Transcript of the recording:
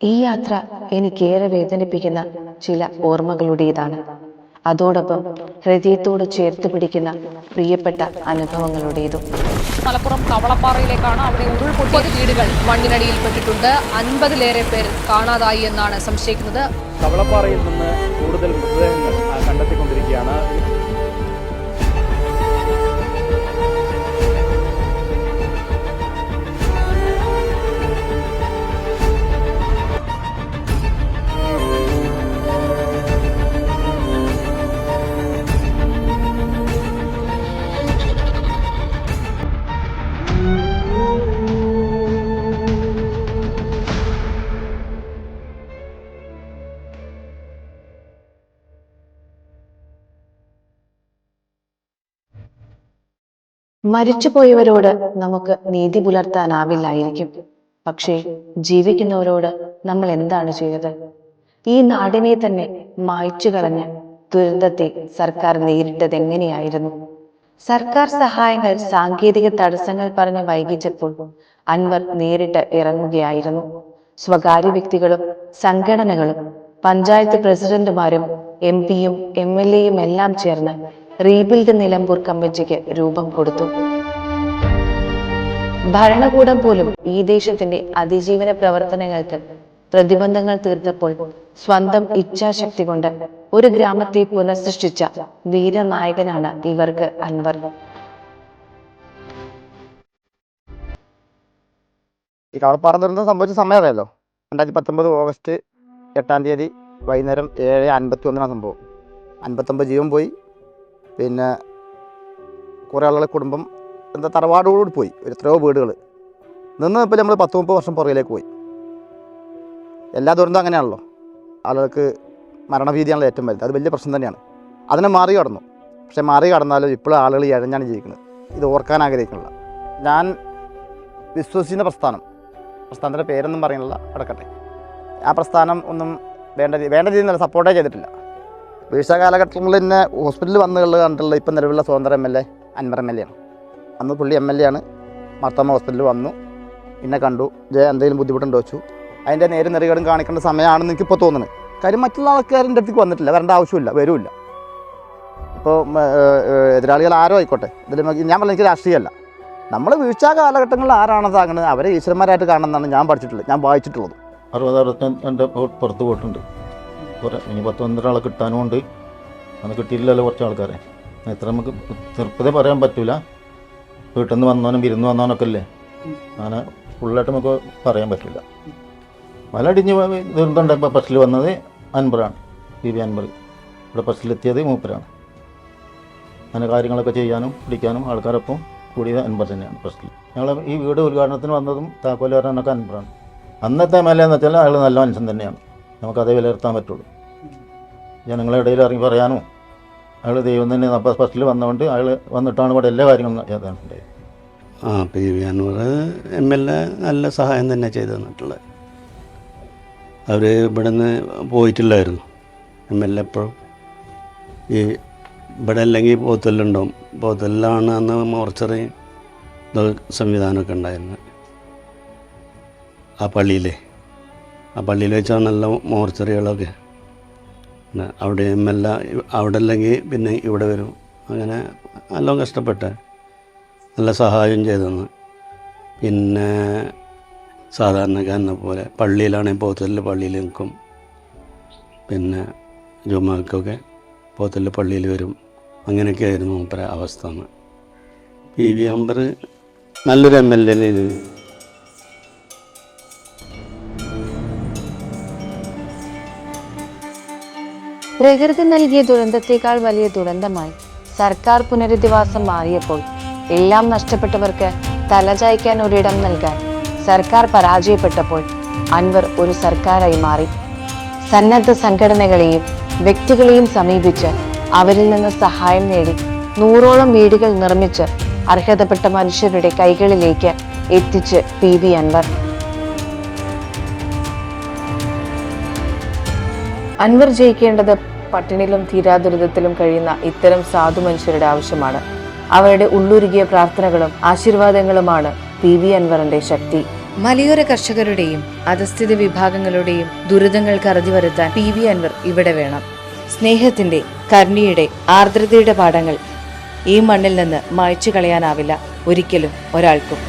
ഈ യാത്ര എനിക്കേറെ വേദനിപ്പിക്കുന്ന ചില ഓർമ്മകളുടേതാണ്. അതോടൊപ്പം ഹൃദയത്തോട് ചേർത്ത് പിടിക്കുന്ന പ്രിയപ്പെട്ട അനുഭവങ്ങളുടേതും. മലപ്പുറം കവളപ്പാറയിലേക്കാണ് അവിടെ ഉരുൾപൊട്ടിയ വീടുകൾ മണ്ണിനടിയിൽപ്പെട്ടിട്ടുണ്ട് അൻപതിലേറെ പേർ കാണാതായി എന്നാണ് സംശയിക്കുന്നത്. കവളപ്പാറയിൽ നിന്ന് കൂടുതൽ മൃതദേഹങ്ങൾ ആ, കണ്ടെത്തിക്കൊണ്ടിരിക്കുകയാണ്. മരിച്ചുപോയവരോട് നമുക്ക് നീതി പുലർത്താനാവില്ലായിരിക്കും. പക്ഷേ ജീവിക്കുന്നവരോട് നമ്മൾ എന്താണ് ചെയ്തത്? ഈ നാടിനെ തന്നെ മായ്ച്ചു കളഞ്ഞ ദുരന്തത്തെ സർക്കാർ നേരിട്ടത് എങ്ങനെയായിരുന്നു? സർക്കാർ സഹായങ്ങൾ സാങ്കേതിക തടസ്സങ്ങൾ പറഞ്ഞ് വൈകിച്ചപ്പോൾ അൻവർ നേരിട്ട് ഇറങ്ങുകയായിരുന്നു. സ്വകാര്യ വ്യക്തികളും സംഘടനകളും പഞ്ചായത്ത് പ്രസിഡന്റുമാരും എം പിയും എം എൽ എയും എല്ലാം ചേർന്ന് റീബിൽഡ് നിലമ്പൂർ കമ്മിറ്റിക്ക് രൂപം കൊടുത്തു. ഭരണകൂടം പോലും ഈ ദേശത്തിന്റെ അതിജീവന പ്രവർത്തനങ്ങൾക്ക് പ്രതിബന്ധങ്ങൾ തീർത്തപ്പോൾ സ്വന്തം ഇച്ഛാശക്തി കൊണ്ട് ഒരു ഗ്രാമത്തെ പുനഃസൃഷ്ടിച്ച വീരനായകനാണ് ഇവർക്ക് അൻവർ. ഈ കവളപ്പാറ ദുരന്തം സംഭവിച്ച സമയം അറിയാലോ? രണ്ടായിരത്തി പത്തൊമ്പത് ഓഗസ്റ്റ് എട്ടാം തീയതി വൈകുന്നേരം ഏഴ് അൻപത്തി ഒന്നിനാണ് സംഭവം. അൻപത്തൊമ്പത് ജീവൻ പോയി. പിന്നെ കുറേ ആളുകളെ കുടുംബം എന്താ തറവാടോടുകൂടി പോയി. എത്രയോ വീടുകൾ. നിന്ന് ഇപ്പോൾ നമ്മൾ പത്ത് മുപ്പത് വർഷം പുറകിലേക്ക് പോയി. എല്ലാ ദുരന്തം അങ്ങനെയാണല്ലോ. ആളുകൾക്ക് മരണഭീതിയാണല്ലോ ഏറ്റവും വലുത്. അത് വലിയ പ്രശ്നം തന്നെയാണ്. അതിനെ മാറി കടന്നു. പക്ഷെ മാറി കടന്നാലും ഇപ്പോഴും ആളുകൾ ഇഴഞ്ഞാണ് ജീവിക്കുന്നത്. ഇത് ഓർക്കാൻ ആഗ്രഹിക്കുന്നില്ല. ഞാൻ വിശ്വസിക്കുന്ന പ്രസ്ഥാനം പ്രസ്ഥാനത്തിന്റെ പേരൊന്നും പറയുന്നില്ല. കിടക്കട്ടെ ആ പ്രസ്ഥാനം ഒന്നും വേണ്ട വേണ്ട രീതിയിൽ സപ്പോർട്ടേ ചെയ്തിട്ടില്ല. വീഴ്ച കാലഘട്ടങ്ങളിൽ തന്നെ ഹോസ്പിറ്റലിൽ വന്നു കണ്ടുള്ള ഇപ്പം നിലവിലുള്ള സ്വതന്ത്ര M L A Anvar M L A ആണ്. അന്ന് പുള്ളി എം എൽ എ ആണ്. മർത്തമ്മ ഹോസ്പിറ്റലിൽ വന്നു. പിന്നെ കണ്ടു. ജയ എന്തെങ്കിലും ബുദ്ധിമുട്ടുണ്ടോ വെച്ചു അതിന്റെ നേരെ നെറികടും കാണിക്കേണ്ട സമയമാണെന്ന് എനിക്കിപ്പോൾ തോന്നുന്നത്. കാര്യം മറ്റുള്ള ആൾക്കാരുടെ അടുത്തേക്ക് വന്നിട്ടില്ല. വരേണ്ട ആവശ്യമില്ല. വരില്ല. ഇപ്പോൾ എതിരാളികൾ ആരോ ആയിക്കോട്ടെ. ഇതിൽ ഞാൻ പറഞ്ഞ എനിക്ക് രാഷ്ട്രീയമല്ല. നമ്മൾ വീഴ്ച കാലഘട്ടങ്ങളിൽ ആരാണ് താങ്ങുന്നത് അവരെ ഈശ്വരന്മാരായിട്ട് കാണുന്നതാണ് ഞാൻ പഠിച്ചിട്ടുള്ളത്. ഞാൻ വായിച്ചിട്ടുള്ളത്. അറുപത് എന്റെ പുറത്ത് പോയിട്ടുണ്ട്. കുറേ ഇനി പത്ത് പന്ത്രണ്ട് ആളെ കിട്ടാനും ഉണ്ട്. അന്ന് കിട്ടിയില്ലല്ലോ കുറച്ച് ആൾക്കാരെ. എത്ര നമുക്ക് ചെറുപ്പതേ പറയാൻ പറ്റൂല. വീട്ടിൽ നിന്ന് വന്നവനും വിരുന്ന് വന്നവനൊക്കെ അല്ലേ? അങ്ങനെ ഫുള്ളായിട്ട് നമുക്ക് പറയാൻ പറ്റില്ല. മല അടിഞ്ഞ് ദുരന്തമുണ്ടായപ്പോൾ ബസ്സിൽ വന്നത് അൻപറാണ്. P V അൻപർ. ഇവിടെ ബസ്സിലെത്തിയത് മൂപ്പരാണ്. അങ്ങനെ കാര്യങ്ങളൊക്കെ ചെയ്യാനും പിടിക്കാനും ആൾക്കാരൊപ്പം കൂടിയത് അൻപർ തന്നെയാണ് ബസ്സിൽ ഞങ്ങൾ ഈ വീട് ഉദ്ഘാടനത്തിന് വന്നതും താക്കോൽ വരാനൊക്കെ അൻപറാണ്. അന്നത്തെ എന്ന് വെച്ചാൽ അയാൾ നല്ല മനുഷ്യൻ തന്നെയാണ്. നമുക്കതേ വിലയിരുത്താൻ പറ്റുള്ളൂ. ജനങ്ങളുടെ ഇടയിൽ ഇറങ്ങി പറയാനോ? അയാൾ ദൈവം തന്നെ അപ്പോൾ ഫസ്റ്റിൽ വന്നുകൊണ്ട് അയാൾ വന്നിട്ടാണ് ഇവിടെ എല്ലാ കാര്യങ്ങളും ചെയ്തിട്ടുണ്ടായത് ആ P V Anvar M L A നല്ല സഹായം തന്നെ ചെയ്തു തന്നിട്ടുള്ളത്. അവർ ഇവിടെ നിന്ന് പോയിട്ടില്ലായിരുന്നു. എം എൽ എ എപ്പോഴും. ഈ ഇവിടെ അല്ലെങ്കിൽ പോത്തല്ലുണ്ടാവും പോത്തല്ലാണ് അന്ന് മോർച്ചറി സംവിധാനമൊക്കെ ഉണ്ടായിരുന്നത്. ആ പള്ളിയിൽ ആ പള്ളിയിൽ വെച്ചാണ് നല്ല മോർച്ചറികളൊക്കെ. പിന്നെ അവിടെ എം എൽ എ അവിടെ അല്ലെങ്കിൽ പിന്നെ ഇവിടെ വരും. അങ്ങനെ നല്ലോണം കഷ്ടപ്പെട്ട നല്ല സഹായം ചെയ്തെന്ന്. പിന്നെ സാധാരണക്കാരനെ പോലെ പള്ളിയിലാണെങ്കിൽ പോത്തലിൽ പള്ളിയിൽ നിൽക്കും. പിന്നെ ജുമാക്കൊക്കെ പോത്തലിൽ പള്ളിയിൽ വരും. അങ്ങനെയൊക്കെ ആയിരുന്നു അവസ്ഥ എന്ന് പി വി അമ്പർ നല്ലൊരു എം എൽ എ പ്രകൃതി നൽകിയ ദുരന്തത്തേക്കാൾ വലിയ ദുരന്തമായി. സർക്കാർ പുനരധിവാസം മാറിയപ്പോൾ എല്ലാം നഷ്ടപ്പെട്ടവർക്ക് തലചായ്ക്കാൻ ഒരിടം നൽകാൻ സർക്കാർ പരാജയപ്പെട്ടപ്പോൾ അൻവർ ഒരു സർക്കാരായി മാറി. സന്നദ്ധ സംഘടനകളെയും വ്യക്തികളെയും സമീപിച്ച് അവരിൽ നിന്ന് സഹായം നേടി നൂറോളം വീടുകൾ നിർമ്മിച്ച് അർഹതപ്പെട്ട മനുഷ്യരുടെ കൈകളിലേക്ക് എത്തിച്ച് പി വി അൻവർ. അൻവർ ജയിക്കേണ്ടത് പട്ടിണിയിലും തീരാദുരിതത്തിലും കഴിയുന്ന ഇത്തരം സാധു മനുഷ്യരുടെ ആവശ്യമാണ്. അവരുടെ ഉള്ളുരുകിയ പ്രാർത്ഥനകളും ആശീർവാദങ്ങളുമാണ് പി വി അൻവറിന്റെ ശക്തി. മലയോര കർഷകരുടെയും അധസ്ഥിത വിഭാഗങ്ങളുടെയും ദുരിതങ്ങൾക്ക് അറുതി വരുത്താൻ പി വി അൻവർ ഇവിടെ വേണം. സ്നേഹത്തിന്റെ കരുണയുടെ ആർദ്രതയുടെ പാഠങ്ങൾ ഈ മണ്ണിൽ നിന്ന് മായ്ച്ചു കളയാനാവില്ല ഒരിക്കലും ഒരാൾക്കും.